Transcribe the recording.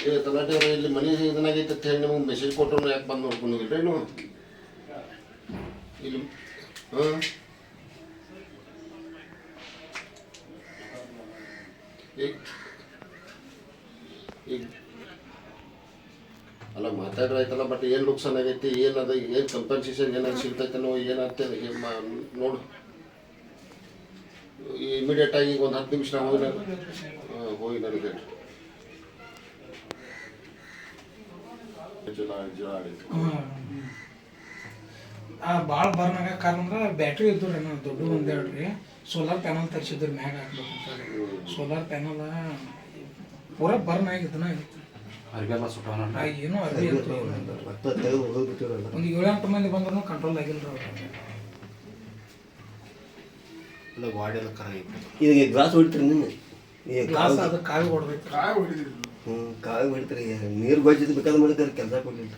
ಏ, ತಲಾಟೆ ಅವ್ರೆ, ಇಲ್ಲಿ ಮನೆ ಇದನ್ನಾಗೈತೆ ಅಂತ ಹೇಳಿ ನಿಮಗೆ ಮೆಸೇಜ್ ಕೊಟ್ಟರು ಯಾಕೆ ಬಂದು ನೋಡ್ಕೊಂಡು ಹೋಗಿಲ್ರಿ ನೀವು ಇಲ್ಲಿ, ಹಾಂ? ಈಗ ಈಗ ಅಲ್ಲ ಮಾತಾಡ್ರಿ ಆಯ್ತಲ್ಲ ಬಟ್ ಏನು ನುಕ್ಸಾನ್ ಆಗೈತಿ, ಏನದ, ಏನು ಕಂಪನ್ಸೇಷನ್ ಏನಾದ್ರು ಸಿಗ್ತೈತನೋ ಏನಾಗ್ತದೆ ನೋಡು. ಇಮಿಡಿಯೇಟ್ ಆಗಿ ಈಗ ಒಂದು ಹತ್ತು ನಿಮಿಷ ಹೋಗಿ ನಾನು ಹೋಗಿ ನನಗೆ ಭಾಳ ಬರ್ನ್ ಆಗ ಕಾರಣ ಅಂದ್ರೆ ಬ್ಯಾಟ್ರಿ ಇದ್ದು ರೀ ನಾವು ದೊಡ್ಡ ಒಂದು ಹೇಳ್ರಿ ಸೋಲಾರ್ ಪ್ಯಾನಲ್ ತರಿಸಿದ್ರು ಮ್ಯಾಗ ಹಾಕ್ಬೇಕು ಸೋಲಾರ್ ಪ್ಯಾನಲ್ ಪೂರ ಬರ್ನ್ ಆಗಿದ್ದನ ಏನೋ ಅರ್ಬಿ ಒಂದು ಏಳು ಎಂಟು ಮಂದಿ ಬಂದ್ರು ಕಂಟ್ರೋಲ್ ಆಗಿಲ್ಲ ರೀ ಅವ್ರು ಈಗ ಗ್ಲಾಸ್ ಹೊಡಿತೀರಿ ಈಗ ಗ್ಲಾಸ್ ಕಾಲು ಕಾಯಿ ಕಾವಿ ಹೊಡ್ದೈತಿ ಹ್ಞೂ ಕಾಲು ಹೊಡಿತೀರಿ. ನೀರು ಗೊಜ್ಜಿದ್ದು ಬೇಕಾದ್ರೆ ಮಾಡಿದ್ರೆ ಕೆಲಸ ಕೊಡ್ಲಿಲ್ಲ